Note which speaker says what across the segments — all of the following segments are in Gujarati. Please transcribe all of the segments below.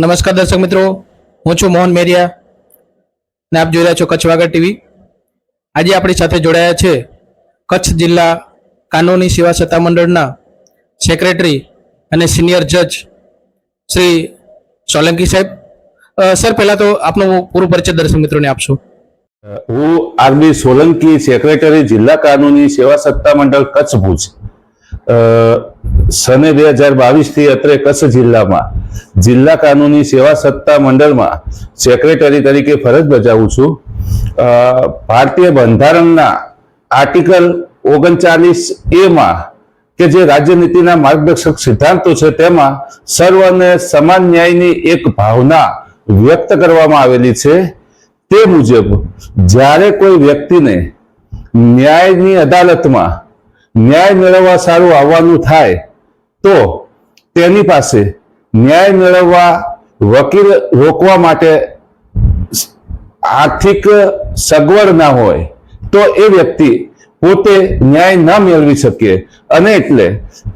Speaker 1: નમસ્કાર દર્શક મિત્રો, હું છું મોહન મેરિયા ને આપ જોઈ રહ્યા છો કચ્છ વાગર ટીવી. આજે આપણી સાથે જોડાયા છે કચ્છ જિલ્લા કાનૂની સેવા સત્તા મંડળના સેક્રેટરી અને સિનિયર જજ શ્રી સોલંકી સાહેબ. સર, પહેલાં તો આપનું પૂરું પરિચય દર્શક મિત્રોને આપશો.
Speaker 2: હું આરબી સોલંકી સેક્રેટરી જિલ્લા કાનૂની સેવા સત્તા મંડળ કચ્છ ભુજ. સને બે હજાર બાવીસથી અત્રે કચ્છ જિલ્લામાં જિલ્લા કાનૂની સેવા સત્તા મંડળમાં સેક્રેટરી તરીકે ફરજ બજાવું છું. ભારતીય બંધારણના આર્ટિકલ ઓગણચાલીસ એમાં કે જે રાજ્યનીતિના માર્ગદર્શક સિદ્ધાંતો છે તેમાં સર્વ અને સમાન ન્યાયની એક ભાવના વ્યક્ત કરવામાં આવેલી છે. તે મુજબ જ્યારે કોઈ વ્યક્તિને ન્યાયની અદાલતમાં ન્યાય મેળવવા સારું આવવાનું થાય તો તેની પાસે ન્યાય મેળવવા વકીલ રોકવા માટે આર્થિક સગવડ ના હોય તો એ વ્યક્તિ પોતે ન્યાય ન મેળવી શકે. અને એટલે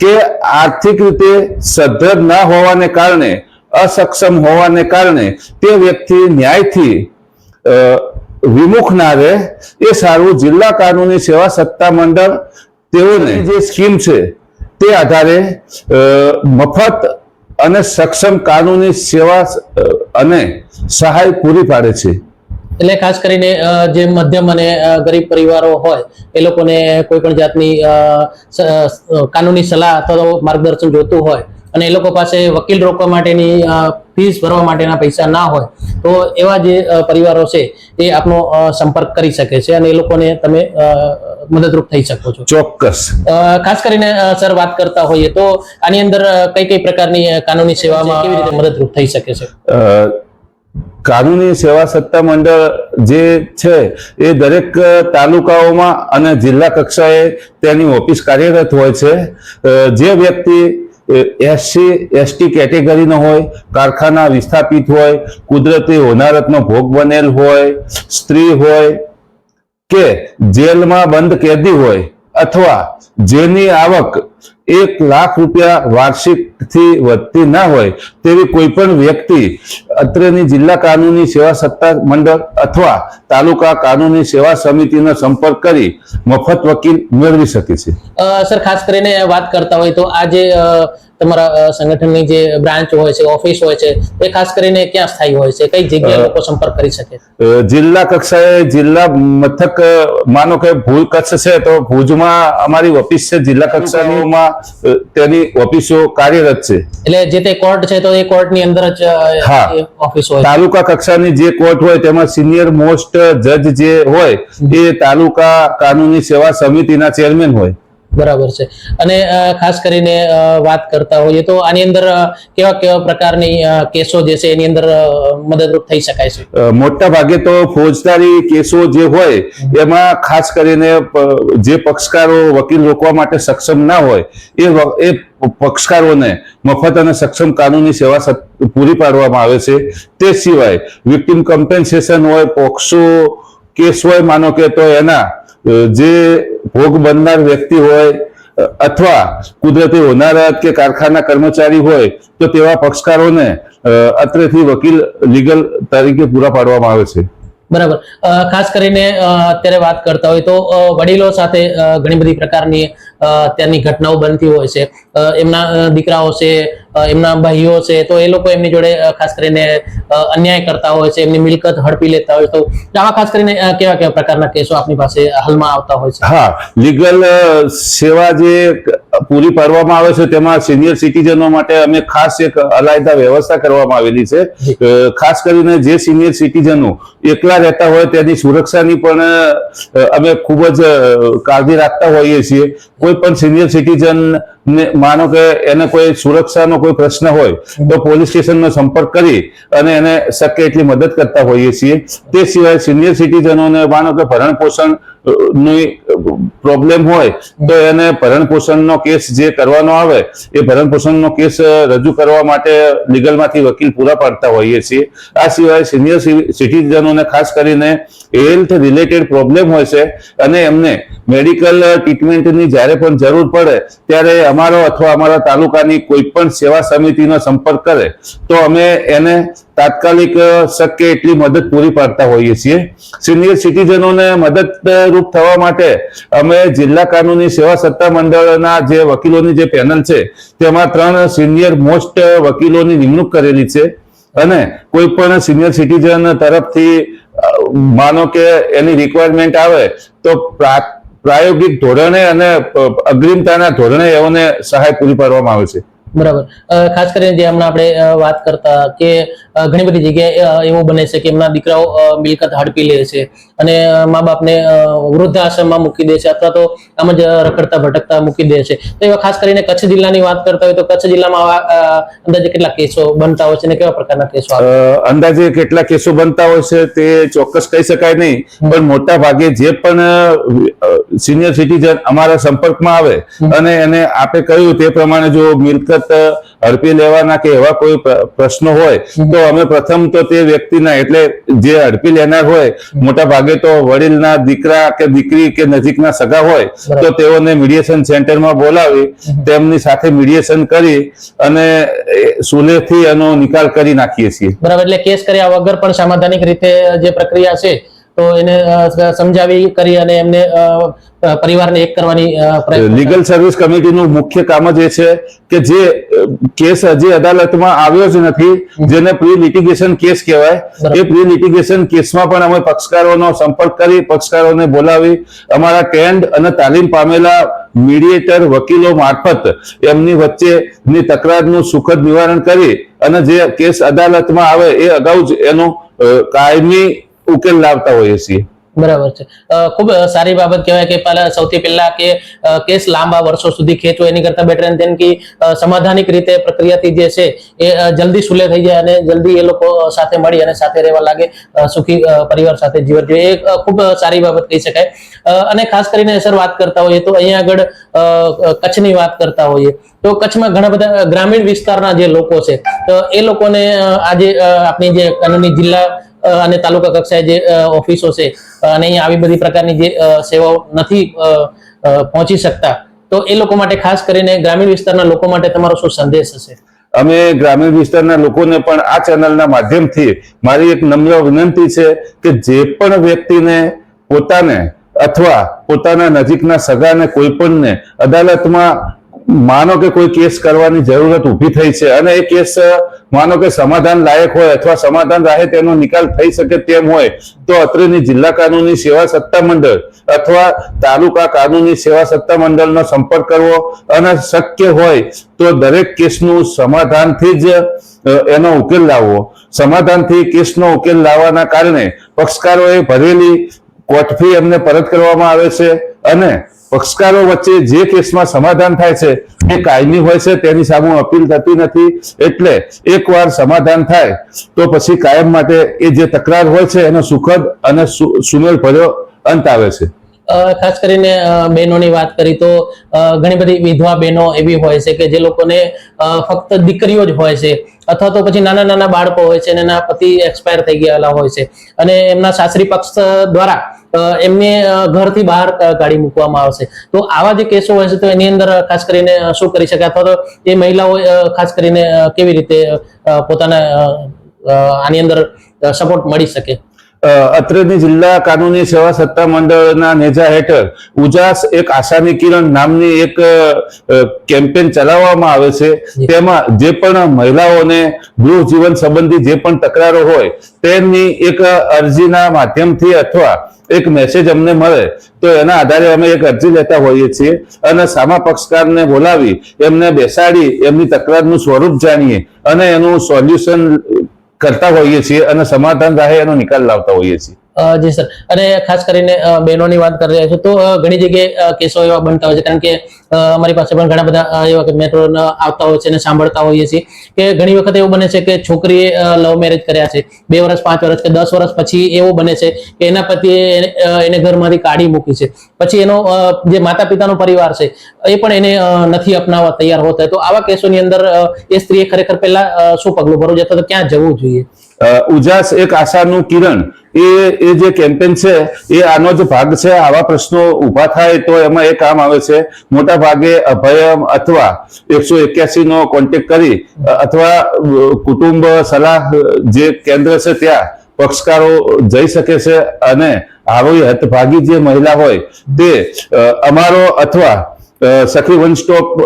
Speaker 2: કે આર્થિક રીતે સદ્ધર ના હોવાને કારણે અસક્ષમ હોવાને કારણે તે વ્યક્તિ ન્યાયથી વિમુખ ના રહે. એ સારું જિલ્લા કાનૂની સેવા સત્તા મંડળ તેઓને જે સ્કીમ છે તે આધારે મફત અને સક્ષમ કાનૂની સેવા અને સહાય પૂરી પાડે છે.
Speaker 1: એટલે ખાસ કરીને જે મધ્યમ અને ગરીબ પરિવારો હોય, એ લોકોને કોઈ પણ જાતની કાનૂની સલાહ અથવા તો માર્ગદર્શન જોતું હોય અને એ લોકો પાસે વકીલ રોકવા માટેની ફીસ ભરવા માટેના પૈસા ના હોય, તો એવા જે પરિવારો છે, એ આપનો સંપર્ક કરી શકે છે અને એ લોકોને તમે મદદરૂપ થઈ શકો છો.
Speaker 2: ચોક્કસ.
Speaker 1: ખાસ કરીને સર વાત કરતા હોઈએ તો આની અંદર કઈ કઈ પ્રકારની કાનૂની સેવામાં કેવી રીતે? મદદરૂપ થઈ શકે છે?
Speaker 2: કાનૂની સેવા સત્તા મંડળ જે છે એ દરેક તાલુકાઓમાં અને જિલ્લા કક્ષાએ તેની ઓફિસ કાર્યરત હોય છે. જે વ્યક્તિ એસસી એસટી કેટેગરીનો હોય કારખાના વિસ્થાપિત હોય કુદરતી હોનારતનો ભોગ બનેલ હોય સ્ત્રી હોય કે જેલમાં બંધ કેદી હોય અથવા જેની આવક એક લાખ રૂપિયા વાર્ષિકથી વધતી ના હોય તેવી કોઈ પણ વ્યક્તિ અત્રેની જિલ્લા કાનૂની સેવા સત્તા મંડળ અથવા તાલુકા કાનૂની સેવા સમિતિનો સંપર્ક કરી મફત વકીલ મેળવી શકે છે.
Speaker 1: સર, ખાસ કરીને વાત કરતા હોય તો આ જે તમારા સંગઠનની જે બ્રાન્ચ હોય છે ઓફિસ હોય છે એ ખાસ કરીને ક્યાં સ્થાયી હોય છે? કઈ જગ્યાએ લોકો સંપર્ક કરી શકે?
Speaker 2: જિલ્લા કક્ષાએ જિલ્લા મથક માનો કે ભુજ કચ્છ છે તો ભુજમાં અમારી ઓફિસ છે જિલ્લા કક્ષાનીમાં તેની ઓફિસો કાર્યરત છે.
Speaker 1: એટલે જે તે કોર્ટ છે તો એ કોર્ટની અંદર જ ઓફિસ હોય
Speaker 2: તાલુકા કક્ષાની જે કોર્ટ હોય તેમાં સિનિયર મોસ્ટ જજ જે હોય એ તાલુકા કાનૂની સેવા સમિતિના ચેરમેન હોય.
Speaker 1: બરાબર છે. અને ખાસ કરીને વાત કરતા હોઈએ તો આની અંદર કેવા કેવા પ્રકારની કેસો જે છે એની અંદર મદદરૂપ થઈ શકાય છે?
Speaker 2: મોટા ભાગે તો ફોજદારી કેસો જે હોય એમાં ખાસ કરીને જે પક્ષકારો વકીલ રોકવા માટે સક્ષમ ના હોય એ એ પક્ષકારોને મફત અને સક્ષમ કાનૂની સેવા પૂરી પાડવામાં આવે છે. તે સિવાય વિક્ટિમ કમ્પેન્સેશન હોય પોક્સો કેસ હોય માનો કે તો એના જે ભોગ બનનાર વ્યક્તિ હોય, અથવા કુદરતી હોનારત કે કારખાના કર્મચારી હોય, તો તેવા પક્ષકારોને અત્રેથી વકીલ, લીગલ તરીકે પૂરા પાડવામાં આવે છે.
Speaker 1: બરાબર. ખાસ કરીને અત્યારે વાત કરતા હોય તો વડીલો સાથે ઘણી બધી પ્રકારની અત્યારની ઘટનાઓ બનતી હોય છે. એમના દીકરાઓ છે એમના ભાઈઓ છે, તો એ લોકો એમની જોડે ખાસ કરીને અન્યાય કરતા હોય છે, એમની મિલકત હડપી લેતા હોય તો આવા ખાસ કરીને કેવા કેવા પ્રકારના કેસો આપની પાસે હાલમાં આવતા હોય છે?
Speaker 2: હા, લીગલ સેવા જે પૂરી પાડવામાં આવે છે. તેમાં સિનિયર સિટીઝનો માટે અમે ખાસ એક અલાયદા વ્યવસ્થા કરવામાં આવેલી છે. ખાસ કરીને જે સિનિયર સિટીઝનો એકલા રહેતા હોય તેની સુરક્ષાની પણ અમે ખૂબ જ કાળજી રાખતા હોઈએ છીએ. કોઈ પણ સિનિયર સિટીઝન માનો કે એને કોઈ સુરક્ષાનો કોઈ પ્રશ્ન હોય, તો પોલીસ સ્ટેશનનો સંપર્ક કરી અને એને શક્ય એટલી મદદ કરતા હોઈએ છીએ. તે સિવાય સિનિયર સિટીઝનોને માનો કે ભરણ પોષણ પ્રોબ્લેમ હોય, તો એને ભરણ પોષણનો કેસ જે કરવાનો આવે, એ ભરણ પોષણનો કેસ રજૂ કરવા માટે લીગલમાંથી વકીલ પૂરા પાડતા હોઈએ છીએ. આ સિવાય સિનિયર સિટીઝનોને ખાસ કરીને હેલ્થ રિલેટેડ પ્રોબ્લેમ હોય છે અને એમને મેડિકલ ટ્રીટમેન્ટની જ્યારે પણ જરૂર પડે, ત્યારે અમારો અથવા અમારા તાલુકાની કોઈ પણ સેવા સમિતિનો સંપર્ક કરે, તો અમે એને તાત્કાલિક શક્ય એટલી મદદ પૂરી પાડતા હોઈએ છીએ. સિનિયર સિટીઝનોને મદદરૂપ થવા માટે અમે જિલ્લા કાનૂની સેવા સત્તા મંડળના જે વકીલોની જે પેનલ છે, તેમાં ત્રણ સિનિયર મોસ્ટ વકીલોની નિમણૂક કરેલી છે. અને કોઈ પણ સિનિયર સિટીઝન તરફથી માનો કે એની રિક્વાયરમેન્ટ આવે, તો પ્રાયોગિક ધોરણે અને અગ્રિમતાના ધોરણે એઓને સહાય પૂરી પાડવામાં આવે છે.
Speaker 1: બરાબર. ખાસ કરીને જે હમણાં આપણે વાત કરતા કે ઘણી બધી જગ્યાએ એવું બને છે કે એમના દીકરાઓ મિલકત હડપી લે છે અને મા બાપને વૃદ્ધાશ્રમમાં મૂકી દે છે અથવા તો આમ જ રખડતા ભટકતા મૂકી દે છે. તો એવા ખાસ કરીને કચ્છ જિલ્લાની વાત કરતા હોય તો કચ્છ જિલ્લામાં અંદાજે કેટલા કેસો બનતા હોય છે અને કેવા પ્રકારના કેસો
Speaker 2: અંદાજે કેટલા કેસો બનતા હોય છે તે ચોક્કસ કહી શકાય નહીં. પણ મોટા ભાગે જે પણ સિનિયર સિટીઝન અમારા સંપર્કમાં આવે અને એને આપે કહ્યું તે પ્રમાણે જો મિલકત હડપી લેવાના કે એવા કોઈ પ્રશ્નો હોય તો અમે પ્રથમ તો તે વ્યક્તિના એટલે જે હડપી લેનાર હોય મોટા ભાગે તો વડીલના દીકરા કે દીકરી કે નજીકના સગા હોય તો તેઓને મીડિયેશન સેન્ટરમાં બોલાવી તેમની સાથે મીડિયેશન કરી અને એ સુલેથી એનો નિકાલ કરી નાખીએ છીએ.
Speaker 1: બરાબર એટલે કેસ કર્યા વગર પણ સામાધાનિક રીતે જે પ્રક્રિયા છે તો એને સમજાવી કરી અને એમને પરિવારને એક કરવાની
Speaker 2: લીગલ સર્વિસ કમિટીનું મુખ્ય કામ જ એ છે કે જે કેસ હજી અદાલતમાં આવ્યો જ નથી જેને પ્રી લિટિગેશન કેસ કહેવાય. એ પ્રી લિટિગેશન કેસમાં પણ અમે પક્ષકારોનો સંપર્ક કરી પક્ષકારોને બોલાવી અમારા ટેન્ડ અને તાલીમ પામેલા મીડિયેટર વકીલો મારફત એમની વચ્ચેની તકરારનું સુખદ નિવારણ કરી અને જે કેસ અદાલતમાં આવે એ અગાઉ જ એનો કાયમી ઉકેલ લાવતા હોઈએ છીએ.
Speaker 1: બરાબર છે. ખૂબ સારી બાબત કહેવાય કે પહેલા સૌથી પહેલા કે કેસ લાંબા વર્ષો સુધી ખેંચવો એની કરતા બેટર એન કે સમાધાનિક રીતે પ્રક્રિયાથી જે છે એ જલ્દી સુલે થઈ જાય અને જલ્દી એ લોકો સાથે મળી અને સાથે રહેવા લાગે સુખી પરિવાર સાથે જીવન જોઈએ એ ખૂબ સારી બાબત કહી શકાય. અને ખાસ કરીને સર વાત કરતા હોઈએ તો અહીંયા આગળ કચ્છની વાત કરતા હોઈએ તો કચ્છમાં ઘણા બધા ગ્રામીણ વિસ્તારના જે લોકો છે, તો એ લોકોને આજે આપણી જે કાનૂની જિલ્લા અને તાલુકા કક્ષાએ જે ઓફિસો છે અને અહીંયા આવી બધી પ્રકારની જે સેવાઓ નથી પહોંચી શકતા, તો એ લોકો માટે ખાસ કરીને ગ્રામીણ વિસ્તારના લોકો માટે તમારો શું સંદેશ હશે?
Speaker 2: અમે ગ્રામીણ વિસ્તારના લોકોને પણ આ ચેનલના માધ્યમથી મારી એક નમ્ર વિનંતી છે કે જે પણ વ્યક્તિને પોતાને અથવા પોતાના નજીકના સગાને કોઈ પણને અદાલતમાં માનો કે કોઈ કેસ કરવાની જરૂરત ઊભી થઈ છે, અને એ કેસ માનો કે સમાધાન લાયક હોય અથવા સમાધાન રાહે તેનો નિકાલ થઈ શકે તેમ હોય, તો અત્રેની જિલ્લા કાનૂની સેવા સત્તા મંડળ અથવા તાલુકા કાનૂની સેવા સત્તા મંડળનો સંપર્ક કરવો અને શક્ય હોય તો દરેક કેસનું સમાધાનથી જ એનો ઉકેલ લાવવો. સમાધાનથી કેસનો ઉકેલ લાવવાના કારણે પક્ષકારોએ ભરેલી કોર્ટ એમને પરત કરવામાં આવે છે અને પક્ષકારો વચ્ચે જે કેસમાં સમાધાન થાય છે, એ કાયમી હોય છે, તેની સામે અપીલ થતી નથી. એટલે એકવાર સમાધાન થાય, તો પછી કાયમ માટે એ જે તકરાર હોય છે, એનો સુખદ અને સુમેળ ભર્યો અંત આવે છે.
Speaker 1: ખાસ કરીને બહેનોની વાત કરી તો ઘણી બધી વિધવા બહેનો એવી હોય છે કે જે લોકોને ફક્ત દીકરીઓ જ હોય છે, અથવા તો પછી નાના નાના બાળકો હોય છે અને એના પતિ એક્સપાયર થઈ ગયેલા હોય છે. અને એમના સાસરી પક્ષ દ્વારા એમને ઘરથી બહાર કાઢી મૂકવામાં આવશે. તો આવા જે કેસો હોય છે તો એની અંદર ખાસ કરીને શું કરી શકે? અથવા તો એ મહિલાઓ ખાસ કરીને કેવી રીતે પોતાના આની અંદર સપોર્ટ મળી શકે?
Speaker 2: અત્રેની જિલ્લા કાનૂની સેવા સત્તા મંડળના નેજા હેઠળ ઉજાસ એક આશાની કિરણ નામની એક કેમ્પેન ચલાવવામાં આવે છે. તેમાં જે પણ મહિલાઓને ગૃહ જીવન સંબંધી જે પણ તકરારો હોય તેમની એક અરજીના માધ્યમથી અથવા એક મેસેજ અમને મળે, તો એના આધારે અમે એક અરજી લેતા હોઈએ છીએ અને સામા પક્ષકારને બોલાવી, એમને બેસાડી, એમની તકરારનું સ્વરૂપ જાણીએ અને એનું સોલ્યુશન કરતા હોઈએ છીએ અને સમાધાન રાહે એનો નિકાલ લાવતા હોઈએ છીએ.
Speaker 1: જી સર. અને ખાસ કરીને બહેનોની વાત કરી રહ્યા છો, તો ઘણી જગ્યાએ કેસો એવા બનતા હોય છે, કારણ કે અમારી પાસે પણ ઘણા બધા એવા કે મેટ્રો આવતા હોય છે અને સાંભળતા હોઈએ છીએ કે ઘણી વખત એવું બને છે કે છોકરીએ લવ મેરેજ કર્યા છે. બે વર્ષ પાંચ વર્ષ કે દસ વર્ષ પછી એવું બને છે કે એના પતિએ એને ઘરમાંથી કાઢી મૂકી છે. પછી એનો જે માતા પિતાનો પરિવાર છે, એ પણ એને નથી અપનાવવા તૈયાર હોતા તો આવા કેસોની અંદર એ સ્ત્રીએ ખરેખર પહેલા શું પગલું ભરવું જતા તો ક્યાં જવું જોઈએ?
Speaker 2: ઉજાસ એક આશાનું કિરણ. એ એ જે કેમ્પેન છે, એ આનો જ ભાગ છે. આવા પ્રશ્નો ઊભા થાય તો એમાં એ કામ આવે છે. મોટા ભાગે અભયમ અથવા એકસો એક્યાસી નો કોન્ટેક્ટ કરી, અથવા કુટુંબ, સલાહ જે કેન્દ્ર છે ત્યાં પક્ષકારો જઈ શકે છે અને આવી હતભાગી જે મહિલા હોય તે અમારો અથવા સખી વન સ્ટોપ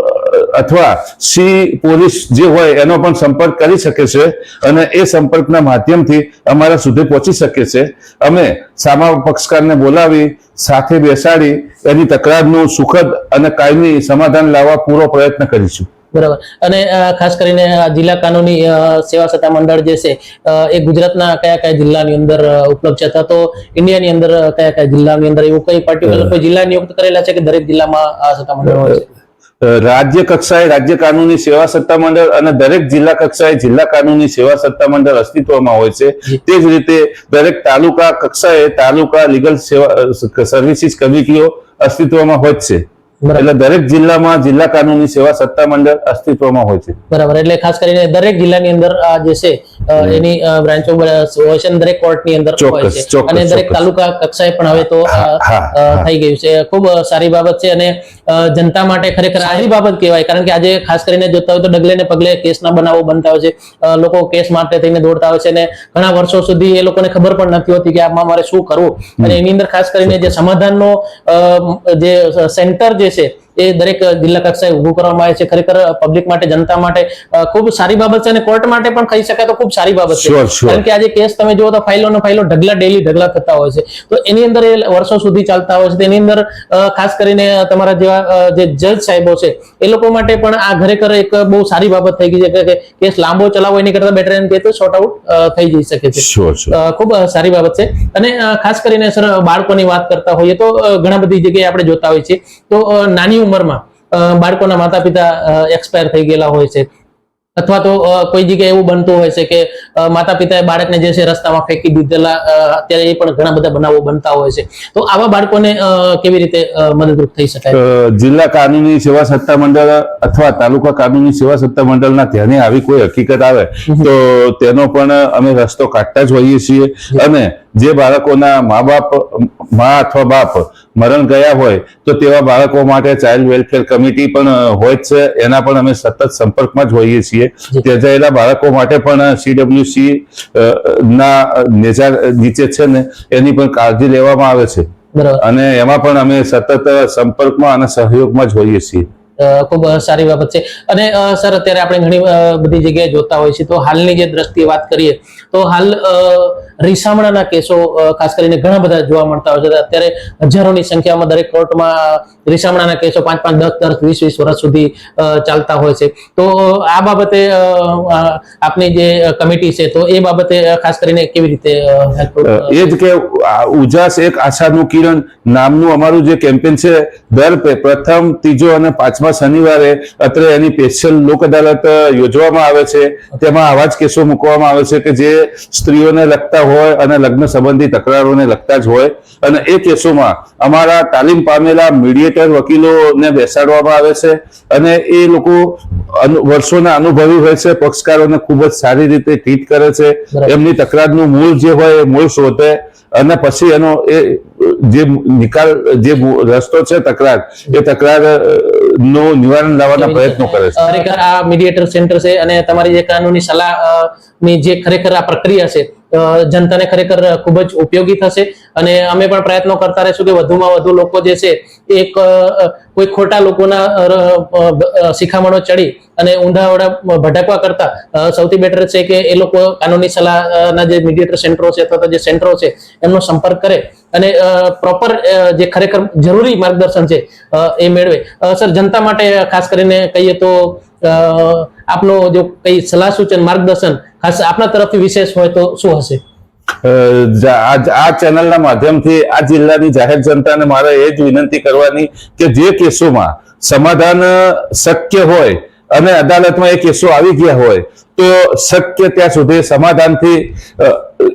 Speaker 2: અથવા સી પોલીસ જે હોય એનો પણ સંપર્ક કરી શકે છે અને એ સંપર્કના માધ્યમથી અમારા સુધી પહોંચી શકે છે. અમે સામા પક્ષકારને બોલાવી, સાથે બેસાડી, એની તકરારનું સુખદ અને કાયમી સમાધાન લાવવા પૂરો પ્રયત્ન કરીશું.
Speaker 1: બરાબર. અને ખાસ કરીને જિલ્લા કાનૂની સેવા સત્તા મંડળ જે છે એ ગુજરાતના કયા કયા જિલ્લાની અંદર ઉપલબ્ધ છે? અથવા તો ઇન્ડિયાની અંદર કયા કયા જિલ્લાની અંદર એવું કઈ પર્ટિક્યુલર કોઈ જિલ્લા નિયુક્ત કરેલા છે કે દરેક જિલ્લામાં આ સત્તા મંડળ હોય છે
Speaker 2: રાજ્ય કક્ષાએ રાજ્ય કાનૂની સેવા સત્તા મંડળ અને દરેક જિલ્લા કક્ષાએ જિલ્લા કાનૂની સેવા સત્તા મંડળ અસ્તિત્વમાં હોય છે. તે જ રીતે દરેક તાલુકા કક્ષાએ તાલુકા લીગલ સેવા સર્વિસીસ કમિટીઓ અસ્તિત્વમાં હોય છે. એટલે દરેક જિલ્લામાં જિલ્લા કાનૂની સેવા સત્તા મંડળ અસ્તિત્વમાં હોય છે.
Speaker 1: બરાબર. એટલે ખાસ કરીને દરેક જિલ્લાની અંદર આ જે છે એની બ્રાન્ચો હોય છે દરેક કોર્ટની અંદર હોય છે. અને દરેક તાલુકા કક્ષાએ પણ હવે તો. થઈ ગયું છે. ખૂબ સારી બાબત છે અને જનતા માટે ખરેખર સારી બાબત કહેવાય. કારણ કે આજે ખાસ કરીને જોતા હોય તો ડગલે ને પગલે કેસના બનાવો બનતા હોય છે. લોકો કેસ માટે થઈને દોડતા હોય છે અને ઘણા વર્ષો સુધી એ લોકોને ખબર પણ નથી હોતી કે આમાં મારે શું કરવું. અને એની અંદર ખાસ કરીને જે સમાધાનનો જે સેન્ટર જે છે એ દરેક જિલ્લા કક્ષાએ ઉભું કરવામાં આવે છે. ખરેખર પબ્લિક માટે જનતા માટે ખૂબ સારી બાબત છે અને કોર્ટ માટે પણ કહી શકાય તો ખૂબ સારી બાબત છે. કારણ કે આજે કેસ તમે જુઓ તો ફાઇલો ને ફાઇલો ઢગલા ડેલી ઢગલા થતા હોય છે. તો એની અંદર એ વર્ષો સુધી ચાલતા હોય છે. તેની અંદર ખાસ કરીને તમારા જેવા જે જજ સાહેબો છે એ લોકો માટે પણ આ ખરેખર એક બહુ સારી બાબત થઈ ગઈ છે. કે- કેસ લાંબો ચલાવો એની કરતા બેટર એમ કે તો શોર્ટ આઉટ થઈ જઈ શકે છે. ખૂબ સારી બાબત છે. અને ખાસ કરીને સર બાળકોની વાત કરતા હોઈએ તો ઘણા બધી જગ્યાએ આપણે જોતા હોઈએ છીએ. તો નાની ઉંમરમાં બાળકોના માતા પિતા એક્સપાયર થઈ ગયેલા હોય છે. અથવા તો કોઈ જગ્યાએ એવું બનતું હોય છે કે માતા પિતાએ બાળકને જે છે રસ્તામાં ફેંકી દીધેલા અત્યારે એ પણ ઘણા બધા બનાવો બનતા હોય છે. તો આવા બાળકોને કેવી રીતે મદદરૂપ થઈ શકાય?
Speaker 2: જિલ્લા કાનૂની સેવા સત્તા મંડળ અથવા તાલુકા કાનૂની સેવા સત્તા મંડળના ધ્યાને આવી કોઈ હકીકત આવે તો તેનો પણ અમે રસ્તો કાઢતા જ હોઈએ છીએ. અને જે બાળકોના મા બાપ મા અથવા બાપ મરણ ગયા હોય તો તેવા બાળકો માટે ચાઇલ્ડ વેલફેર કમિટી પણ હોય જ છે. એના પણ અમે સતત સંપર્કમાં જ હોઈએ છીએ. ત્યજાયેલા બાળકો માટે પણ સીડબ્લ્યુસી ના નેજા નીચે છે ને એની પણ કાળજી લેવામાં આવે છે.
Speaker 1: બરાબર.
Speaker 2: અને એમાં પણ અમે સતત સંપર્કમાં અને સહયોગમાં જ હોઈએ છીએ.
Speaker 1: ખૂબ સારી બાબત છે. અને સર અત્યારે આપણે ઘણી બધી જગ્યાએ જોતા હોઈએ છીએ. તો હાલની જે દ્રષ્ટિએ વાત કરીએ તો હાલ રીસામણાના કેસો ખાસ કરીને ઘણા બધા જોવા મળતા હોય છે. અત્યારે હજારોની સંખ્યામાં દરેક કોર્ટમાં રીસામણાના કેસો પાંચ પાંચ દસ દસ વીસ વીસ વર્ષ સુધી ચાલતા હોય છે. તો આ બાબતે આપની જે કમિટી છે તો એ બાબતે ખાસ કરીને કેવી રીતે
Speaker 2: એ જ કે ઉજાસ એક આશાનું કિરણ નામનું અમારું જે કેમ્પેન છે દર પ્રથમ ત્રીજો અને પાંચમા શનિવારે અત્રે એની સ્પેશિયલ લોક અદાલત યોજવામાં આવે છે. તેમાં આવા જ કેસો મૂકવામાં આવે છે કે જે સ્ત્રીઓને લગતા હોય અને લગ્ન સંબંધી તકરારોને લગતા જ હોય. અને એ કેસોમાં અમારા તાલીમ પામેલા મીડિયેટર વકીલોને બેસાડવામાં આવે છે અને એ લોકો વર્ષોના અનુભવી હોય છે પક્ષકારોને ખૂબ જ સારી રીતે ટ્રીટ કરે છે. એમની તકરારનું મૂળ જે હોય એ મૂળ શોધે અને પછી એનો એ જે નિકાલ જે રસ્તો છે તકરાર એ તકરાર નો નિવારણ લાવવાના પ્રયત્નો કરે છે.
Speaker 1: ખરેખર આ મીડિયેટર સેન્ટર છે અને તમારી જે કાનૂની સલાહની જે ખરેખર આ પ્રક્રિયા છે જનતાને ખરેખર ખૂબ જ ઉપયોગી થશે. અને અમે પણ પ્રયત્નો કરતા રહીશું કે વધુમાં વધુ લોકો જે છે, એક કોઈ ખોટા લોકોના શિખામણો ચડી અને ઊંધાવડા ભટકવા કરતા સૌથી બેટર છે કે એ લોકો કાનૂની સલાહના જે મીડિયેટર સેન્ટરો છે અથવા તો જે સેન્ટરો છે, એમનો સંપર્ક કરે અને પ્રોપર જે ખરેખર જરૂરી માર્ગદર્શન છે એ મેળવે. સર, જનતા માટે ખાસ કરીને કહીએ તો આપનો જો કઈ સલાહ સૂચન, માર્ગદર્શન, ખાસ આપના તરફથી વિશેષ હોય તો શું હશે?
Speaker 2: આ ચેનલના માધ્યમથી આ જિલ્લાની જાહેર જનતાને મારે એ જ વિનંતી કરવાની કે જે કેસોમાં સમાધાન શક્ય હોય અને અદાલતમાં એ કેસો આવી ગયા હોય, તો શક્ય ત્યાં સુધી સમાધાનથી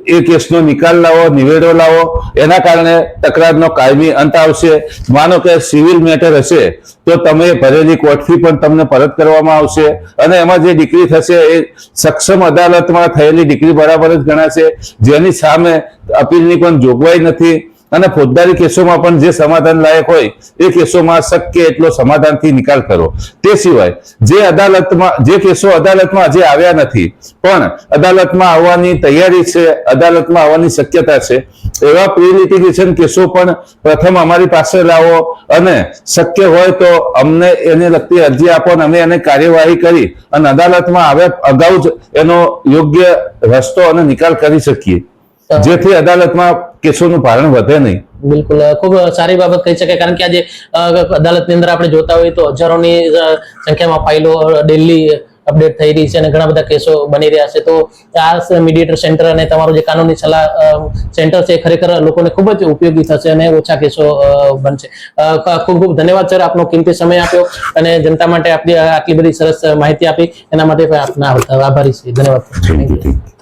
Speaker 2: એ કેસનો નિકાલ લાવો, નિવેડો લાવો. એના કારણે તકરારનો કાયમી અંત આવશે. માનો કે સિવિલ મેટર હશે, તો તમે ભરેલી કોર્ટ પણ તમને પરત કરવામાં આવશે. અને એમાં જે ડિગ્રી થશે, એ સક્ષમ અદાલતમાં થયેલી ડિગ્રી બરાબર જ ગણાશે. જેની સામે અપીલની પણ જોગવાઈ નથી. અને ફોજદારી કેસોમાં પણ જે સમાધાન લાયક હોય, એ કેસોમાં શક્ય એટલો સમાધાનથી નિકાલ કરો. તે સિવાય, જે અદાલતમાં, જે કેસો અદાલતમાં હજી આવ્યા નથી, પણ અદાલતમાં આવવાની તૈયારી છે, અદાલતમાં આવવાની શક્યતા છે, એવા પ્રી લિટિગેશન કેસો પણ પ્રથમ અમારી પાસે લાવો અને શક્ય હોય તો અમને એને લગતી અરજી આપો અને અમે એને કાર્યવાહી કરી અને અદાલતમાં આવ્યા અગાઉ જ એનો યોગ્ય રસ્તો અને નિકાલ કરી શકીએ. જેથી અદાલતમાં કેસોનું ભારણ વધે નહીં.
Speaker 1: બિલકુલ. ખૂબ સારી બાબત કહી શકાય કારણ કે આજે અદાલતની અંદર આપણે જોતા હોઈએ તો હજારોની સંખ્યામાં ફાઇલો ડેલી અપડેટ થઈ રહી છે અને ઘણા બધા કેસો બની રહ્યા છે. તો આ મીડિયેટર સેન્ટર અને તમારું જે કાનૂની સલાહ સેન્ટર છે એ ખરેખર લોકોને ખૂબ જ ઉપયોગી થશે અને ઓછા કેસો બનશે. ખૂબ ખૂબ ધન્યવાદ સર આપનો કિંમતી સમય આપ્યો અને જનતા માટે આપની આટલી બધી સરસ માહિતી આપી. એના માટે પણ આપના આભારી છીએ. ધન્યવાદ.
Speaker 2: Thank you.